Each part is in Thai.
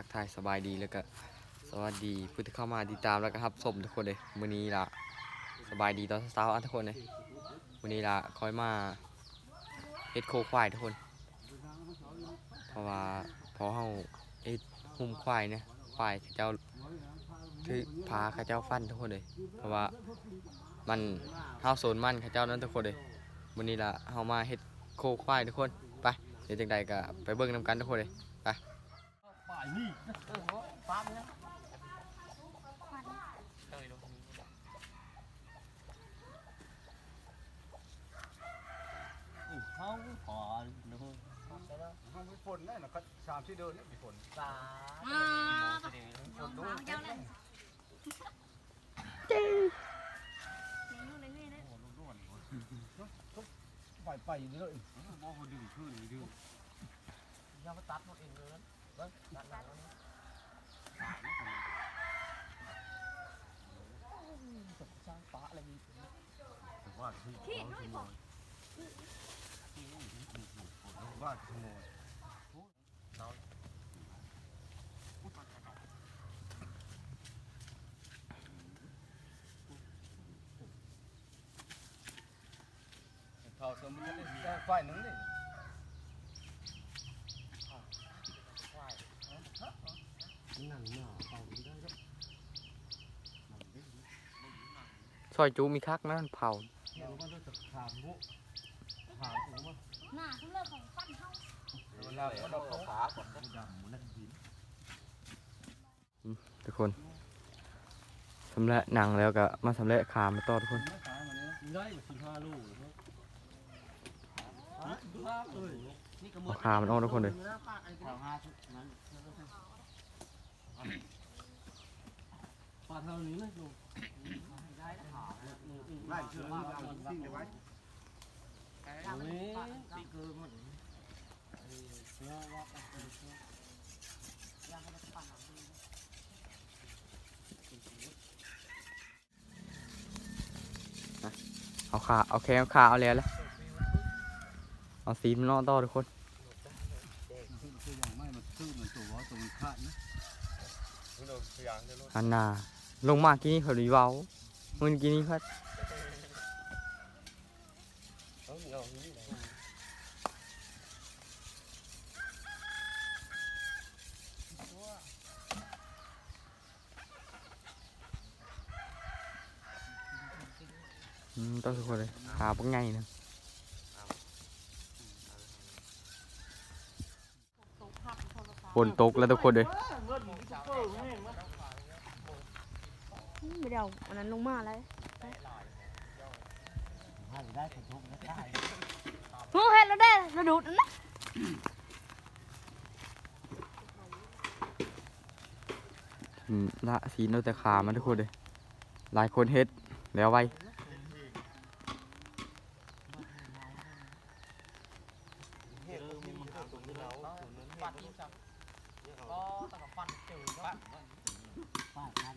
ทักทายสบายดีแล้วก็สวัสดีผู้ที่เข้ามาติดตามแล้วก็ครับชมทุกคนเลยมื้อนี้ล่ะสบายดีตอนเช้าทุกคนเลยมื้อนี้ล่ะคอยมาเฮ็ดโคควายทุกคน เพราะว่าพอเฮาเฮ็ดหุ้มควายเนี่ยควายเขาเจ้าถือพาเขาเจ้าฟันทุกคนเลย เพราะว่ามันเฮาโซนมันเขาเจ้านั้นทุกคนเลยมื้อนี้ล่ะเฮามาเฮ็ดโคควายทุกคนไปเดี๋ยวจังใดก็ไปเบิ่งนํกันทุกคนเลยไปายนี่ฟ้ามันนะเขาขอดูห้องมีฝนแน่นอนครับสามที่เดินนี่มีฝนฟ้าอ่าฝนดูเจ้าเลยนี่นี่ไปไปอยู่เลยมองเขาดึงขึ้นดึงยังมาตัดหมดเองเลย เบิ้งตัดหลังแล้วนี่ตกสร้างฟ้าอะไรมีแต่ว่าที่ที่น้อยบอกว่าขโมยเขาสมมติได้ไฟหนึ่งนี่ควาย นั่งหน้าเขาได้ก็ ซ อยจูมีคักนะมันเผาหน้าทุกของฟันเขาทุกคนสำเร็จหนังแล้วก็มาสำเร็จขามาต่อทุกคนเอาขามันออกทุกคนเลยแถวห้ามันปลาเท่านี้เลยดู ไล่เชื่อาเอาสิ่งเดียวไว้นี่ตีเกินหมดเอาขาเอาแขนเอาขาเอาแล้วแหละเอาซีนมันนอกต่อทุกคนคืออย่างไม่มันตื้อมันตัวตัวมันขาดนะอันน่าลงมากินนี่เขาดีเว้า มึงกินนี่พัดอืมต้องทุกคนเลยขาปังไงนะตกผักโทรศัพท์ฝนตกแล้วทุกคนเลย ไม่เดี๋ยวอันนั้นลงมาเลยได้ขทุกได้หูเห็นแล้วเด้ระดูดนะอืมละซีนเอาแต่ขามันทุกคนเลยหลายคนเฮ็ดแล้วไว ฟันที่จับก็ตั้งแต่ฟันเจอก็ ป้าทัน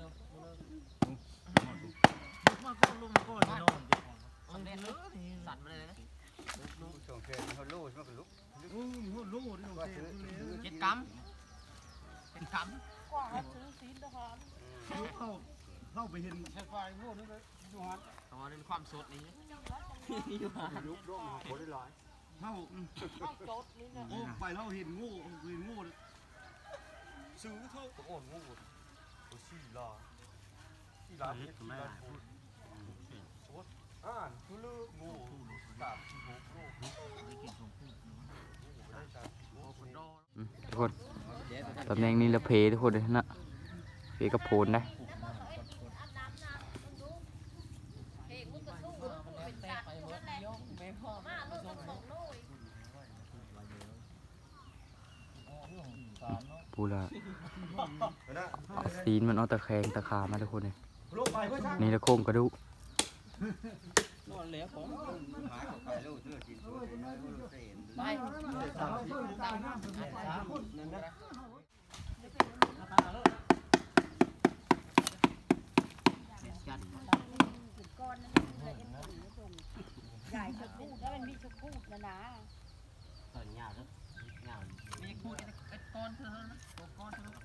นนี้เราหมดลงเจ้ามาก็ก็นอนมันเล่นสั่นมาเลยนะลูกส่งเคนเขาลูกมันก็ลุกโอ้มดลงดิว่าซื้อเจ็ดกัมเจ็ดกัมกว่าซื้อซีนทหารเข้าเข้าไปเห็นใช่ไฟโน่นนี่เลยยูฮันตอนนี้ความสดนี่ลุกร่มหัวได้ลอยเข้าเอาโจดนี่นะโอ้ไปแล้วเห็นงูเห็นงูซื้อเท่าตัวอ่อนงู ตัวสี่ลาสี่ลาเฮ็ดสี่ลาพูดอ่านคือเลือกงูสามสี่หกลูกทุกคนตำแหน่งนี้ละเพทุกคนเลยนะเพกับโพนนะปูละ ซีนมันเอาตะแคงตะขามาทุกคนเลยนี่ตะโครงกระดูกใหญ่ชะพูดแล้วมันมีชะพูดนะนะ มีคู่นี่เป็นก้อนเท่านั้นนะตัวก้อนเท่านั้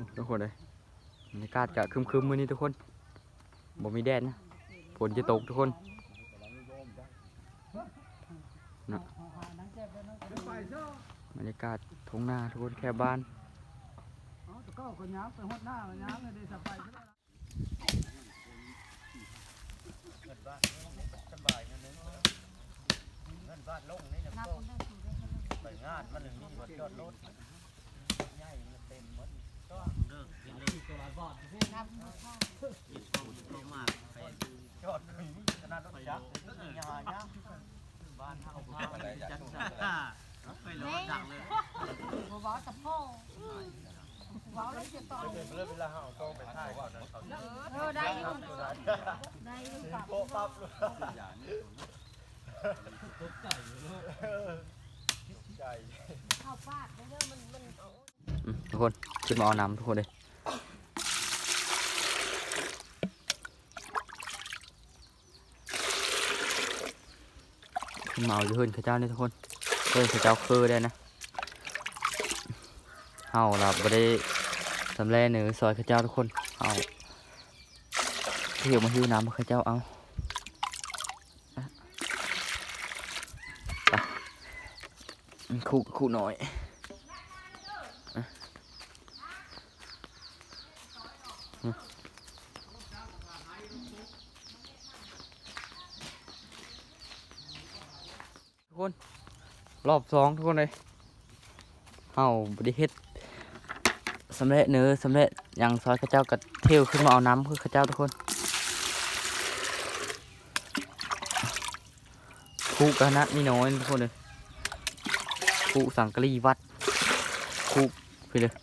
น ทุกคนเลยบรรยากาศจะครึมๆมือนี้ทุกคนบ่มีแดดนะฝนจะตกทุกคนนะบรรยากาศทงหน้าทุกคนแค่บ้านงานลงนี่นะก็ไปงานมันหนึ่งนี่รถจอดรถใหญ่มันเต็มหมด เลิกกินเลยตัวละบอดกินข้าวกินข้าวมากไปจอดเลยนี่ขนาดรถจักรรถยาเนี่ยบ้านเฮาข้าวไปจัดจ้าไปรอดังเลยบัวบอสะโพกว้าวแล้วจะต่อเริ่มเวลาเฮาต้องไปถ่ายก่อนนะเขาเออได้อยู่ได้อยู่ปรับโป๊ะปั๊บเลยใจเข้าฟาดไปเรื่อยมันมันอืมทุกคน ขึ้นมาเอาน้ำทุกคนเลยขึ้นมาเอาอยู่เฮือนข้าเจ้านี่ทุกคนเฮือนข้าเจ้าคือได้นะเฮาเราบ่ได้สำเร็จหรือซอยข้าเจ้าทุกคนเฮาเที่ยวมาหิวน้ำมาข้าเจ้าเอาคู่คู่น่อย คน รอบสองทุกคนเลยเฮาบริเฮ็ดสำเร็จเนื้อสำเร็จอย่างซอยข้าเจ้ากับเที่ยวขึ้นมาเอาน้ำคือข้าเจ้าทุกคนคูกนะนี่น้อยทุกคนเลยคูสังกะรีวัดคูไปเลย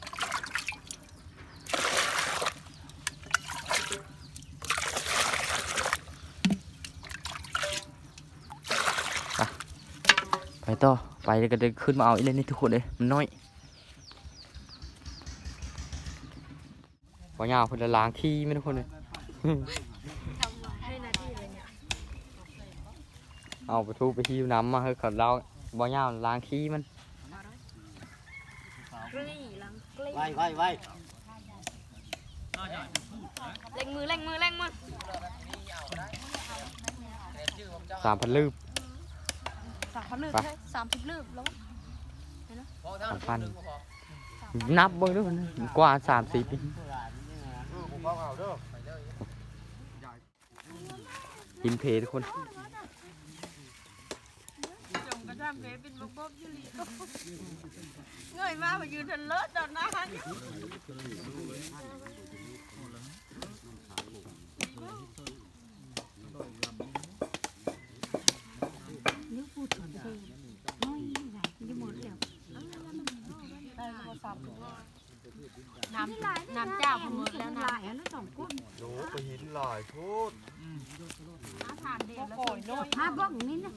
ต่อ ไปแล้วก็เดินขึ้นมาเอาอีกเลยนี่ทุกคนเลยมันน้อยพอยาวเพิ่นละล้างขี้ไม่ทุกคนเลยทำมาให้นาทีเลยเนี่ยเอาไปทูบไปหิวน้ำมาให้เขาเราบ่ยาวล้างขี้มันกรีหลังกรีไว้ไว้ไว้ก็อยากจะพูดนะเล่งมือเล่งมือเล่งมือสามพันลืบสามพันลืบไปใช่สามสิบลืบแล้วสามพันนับเบิ่งด้วยมันกว่าสามสิบเออผมเอาเอาเด้อกินเพทุกคนจงกระทำเพเป็นบ๊อบยูริเงยมามายืนทันเลิศตอนนั้น น้ำน้ำเจ้าพมือแล้วนะโหไปหินหลายโทษโอ้ยน้อยมาบ้องนี่นะ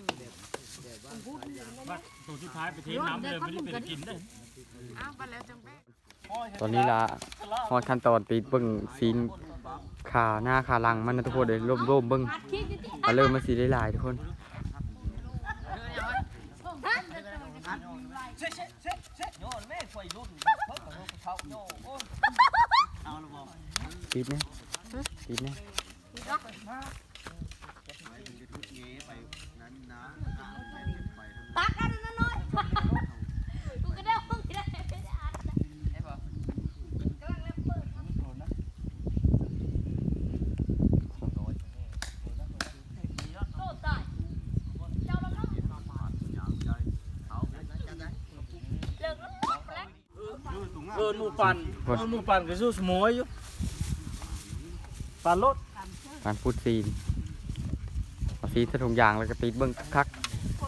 ตัวสุดท้ายไปเทน้ำเลยไม่ได้ไปกินได้อ้าวไปแล้วจังไปตอนนี้ละฮอดขั้นตอนตีเบิ่งซีนขาหน้าขาหลังมันนะทุกคนเลยร่มร่มเบิ่งมาเริ่มมาสีได้หลายทุกคน เซ็ตเซ็ตเซ็ตเซ็ตโยนแม่ไฟรุ่นเพิ่งกับเขาโยโอ้ยเอาละบอกปิดนะปิดนะตักอันนั้นน้อยกูก็ได้ห้องที่ได้ไม่ได้อันกำลังเล่นเปิดโตตายเจ้าแล้วเนาะ หมูปั่นหมูปันก็สู้สมวยอยู่ปันรถการพูดซีนเอาซีใส่ถุงยางแล้วก็ปิดเบิ้งคักไว้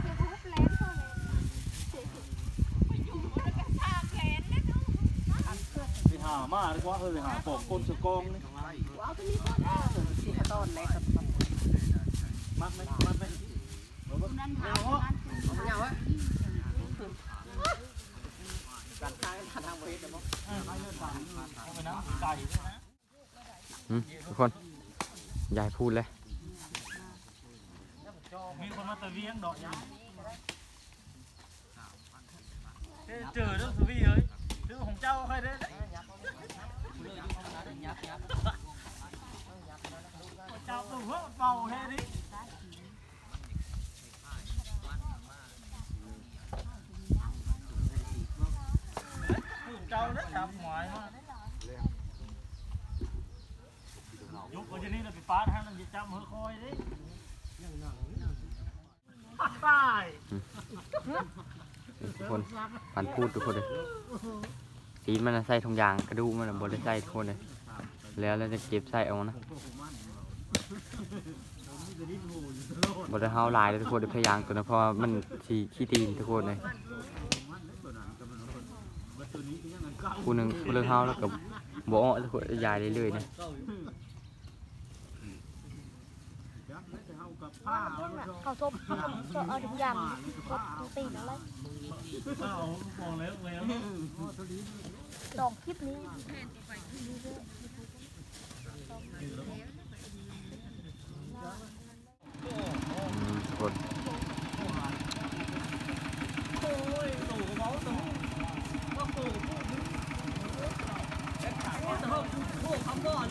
เพื่อทุบแรงเท่านั้นไปหามาดีกว่าเฮ้ยหาปอกก้นสกองนี่มักไหมมักไหมนั่นหานั่น เอาไปน้ำไก่ด้วยนะ ๆอืม ทุกคนยายพูดเลยมีคนมาตะเวียงดอกยังเจอเรื่องสวีเฮ้ยเรื่องของเจ้าใครได้เจ้าตัวเป่าแค่นี้ จ้าเนี่ยจับหมายมายุควันนี้เราไปป้าท่านเราจะจำเฮอคอยดิตายทุกคนปันพูดทุกคนเลยซีมันน่ะใส่ถุงยางกระดูกมันน่ะบริใส่ทุกคนเลยแล้วเราจะเก็บใส่เอานะบริเฮาลายเลยทุกคนเดี๋ยพยายางตัวนะเพราะมันสีขี้ตีนทุกคนเลย ผู้หนึ่งผู้เลิกเฮาแล้วกับบ่อ้อทุกคนยายเรื่อยๆนะเขาซบเอาถุงยางกดตีนอะไรเอามองแล้วแล้วดอกคลิปนี้ อืมทุกคน โอ้ยตู่เมาตู่ก็ตู่พูดแต่เขาพูดคำบ่อน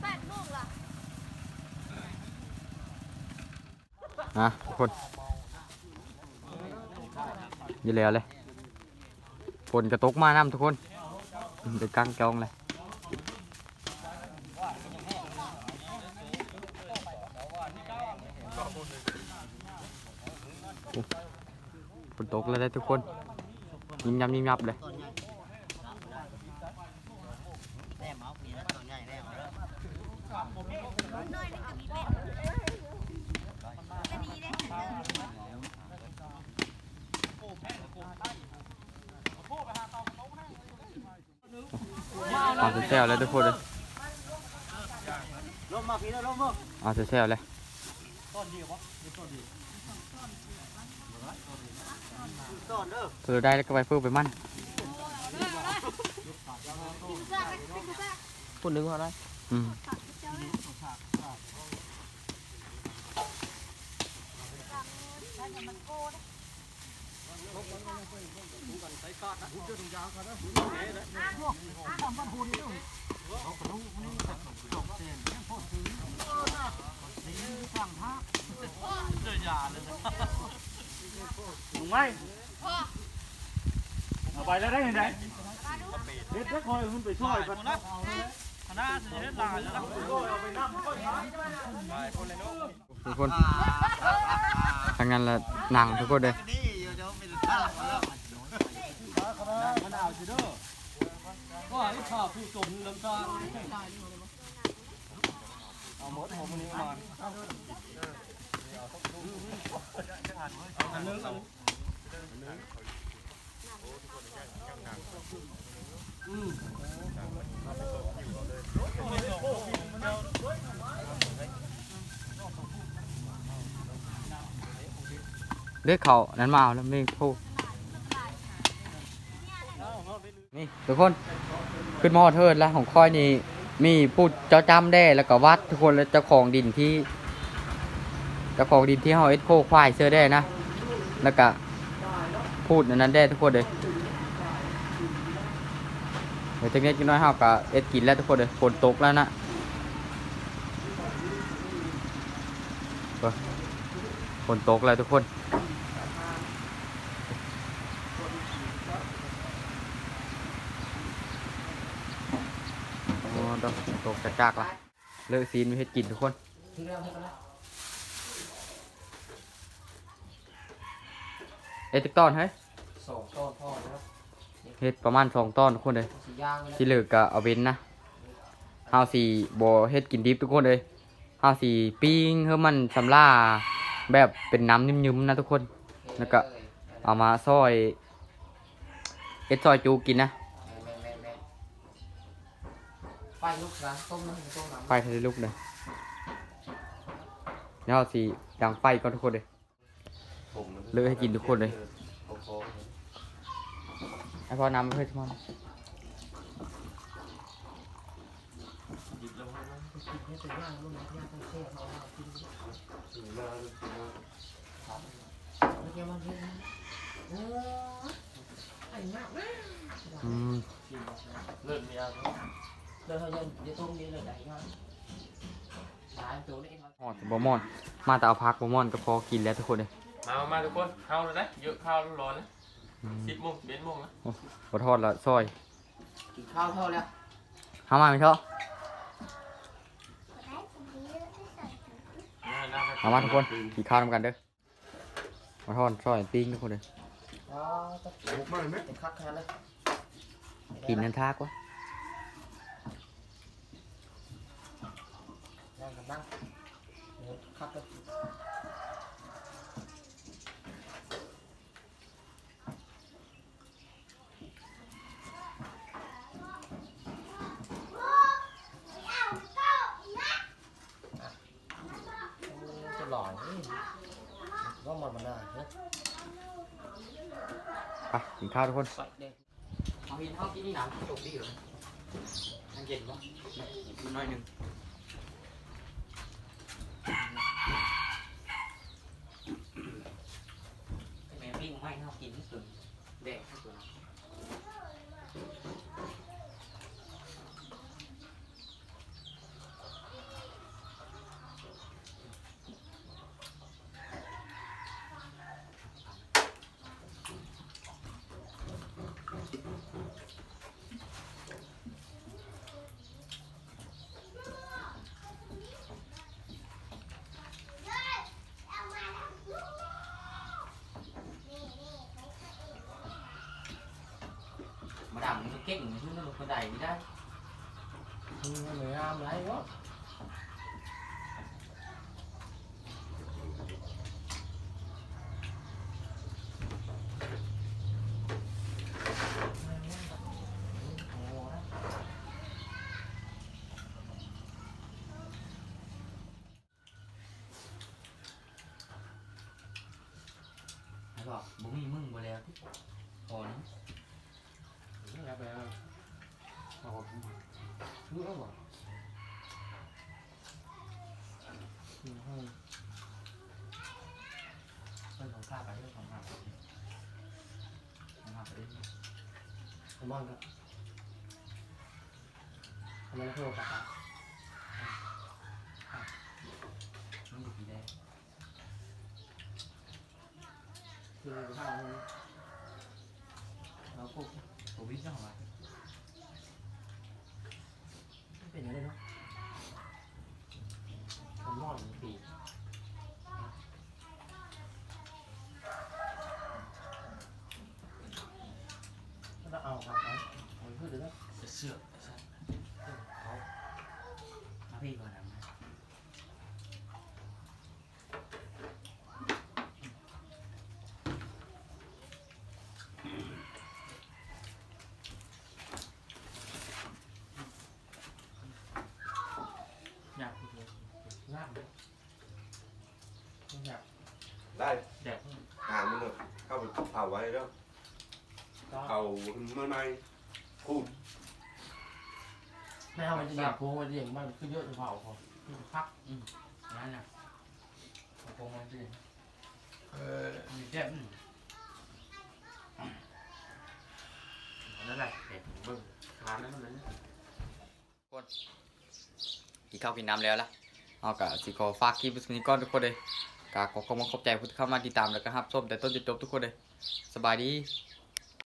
แปดลูกล่ะ นะทุกคนยี่แล้วเลยฝนกระตกมาน้ำทุกคนเดี๋ยวกางจองเลยฝนตกเลยได้ทุกคนยิมยับยิมยับเลย น้อยนี่ก็มีเป็ดก็ดีได้ เอาเซลเลยทุกคนเลยลงมาพี่แล้วลงมาเอาเซลเลยต้นเดียววะต้นเดียวเพื่อได้แล้วก็ไปเพื่อไปมั่นคนหนึ่งเขาได้อืมถูก ไหมเอาไปแล้วได้ยังไงเด็ดจะคอยคุณไปช่วยกันนะคณะจะเฮ็ดลานแล้วเอาไปนั่งก็ทานทุกคนทางนั้นละหนังทุกคนเลย มะนาวสิเด้อก็ให้ข้าผู้จมลำตาเอาหมดผมนี้มาอันนึง เรียกเขานั้นมาแล้วไม่พูนี่ทุกคนขึ้นมอเทิร์แล้วของค่อยนี่มีพูดเจ้าจำได้แล้วก็วัดทุกคนแล้วเจ้าของดินที่เจ้าของดินที่เฮาเอ็ดโคควายเสื้อได้นะ แล้วก็พูดนนั้นได้ทุกคนเลยเดี๋ยวจักนิดจักน้อยเฮาก็เอ็ดกินแล้วทุกคนเลยฝนตกแล้วนะฝนตกแล้วทุกคน ดอกตก จากๆละเลิกซีนไม่เฮ็ดกินทุกคนที่เรื่องให้กันละเอ็ดติกตอนเฮ้ยสองต้นพ่อนะครับเฮ็ดประมาณสองตอนทุกคนเลยสีย่างเลยที่เหลือก็เอาเว้นนะเฮาสีบ่เฮ็ดกินดิบทุกคนเลยเฮาสีปิ้งให้มันสำลาแบบเป็นน้ำนิ่มๆนะทุกคน แล้วก็เอามาซอยเอ็ดซอยจูกินนะแม่แม่แม่ ไฟลุกนะต้มน้ำต้มน้ำไฟทะเลลุกเลยแล้วเฮาสีดังไฟก่อนทุกคนเลยเลือกให้กินทุกคนเลยไอ้พอน้ำเพื่อนมอนกินให้เป็นย่างรุ่นย่างต้องเชี่ยวเขาเอากินไม่เกี่ยวมันเรื่องเออไอ้มากนะอืมเลิศมีอะไร เดี๋ยวเขาจะจะต้มนี้เลยได้ง่ายหลายตัวนี่ครับหอดบะมอน มาแต่เอาพักบะมอนก็พอกินแล้วทุกคนเลยมามามาทุกคนเข้าเลยนะเยอะข้าวร้อนๆนะอืมสิบโมงสิบเอ็ดโมงนะขอโทษละซอยกินข้าวเท่าแล้วหามาไม่เท่าน่าน่าเอามาทุกคนกินข้าวนำกันเด้อขอโทษซอยปิ้งทุกคนเลยว้าวจะบุกมาเลยไหมจะคักแค่เลยกินนันทากวะ นั่งกันนั่งเดี๋ยวคักเลยจะหล่อนี่ก็หมดมันได้เฮ้ยไปกินข้าวทุกคนปัดเด็กเอาหินเข้ากินนี่น้ำจบดีเหรอมันเย็นปะกินน้อยหนึ่ง there. เด็กสุดนะมาดำมันเก่งขึ้นมันคนใดไม่ได้อืมเหนื่อยงามไรวะไอ้บอกบุ้มีมึงบ่แล้วพอนะ ไปแล้วไปเอารู้แล้วบ่อืมให้เรื่องของข้าไปเรื่องของข้าไปของข้าไปเรื่อยผมมองครับทำไมไม่โทรกลับอะอะมันอยู่ที่ใดคือข้าวเราพวก ตัววิ่งเข้ามาไม่เป็นอย่างนี้เนาะผมมองปี ก็เอาครับเอาเอาพูดถึงแล้ว เสือก เขามาพี่ก่อนนะอยากพูดเลยยากเลยอยากได้อยากหางมันเลยเข้าไปเผาไว้แล้วก็เอาเมื่อไหร่คูดไม่เอามันจะอยากโค้งมันจะอย่างมันคือเยอะจะเผาเขาพักนั่นน่ะโกงมันสิเออมีแจ่มนั่นแหละเด็กเบิ้งทานนั่นเลยคนกินข้าวกินน้ำแล้วล่ะ เอากะสิขอฝากคลิปนี้ก่อนทุกคนเลยกะขอขอบคุณขอบใจผู้ที่เข้ามาติดตามแล้วก็รับชมแต่ต้นจนจบทุกคนเลยสบายดี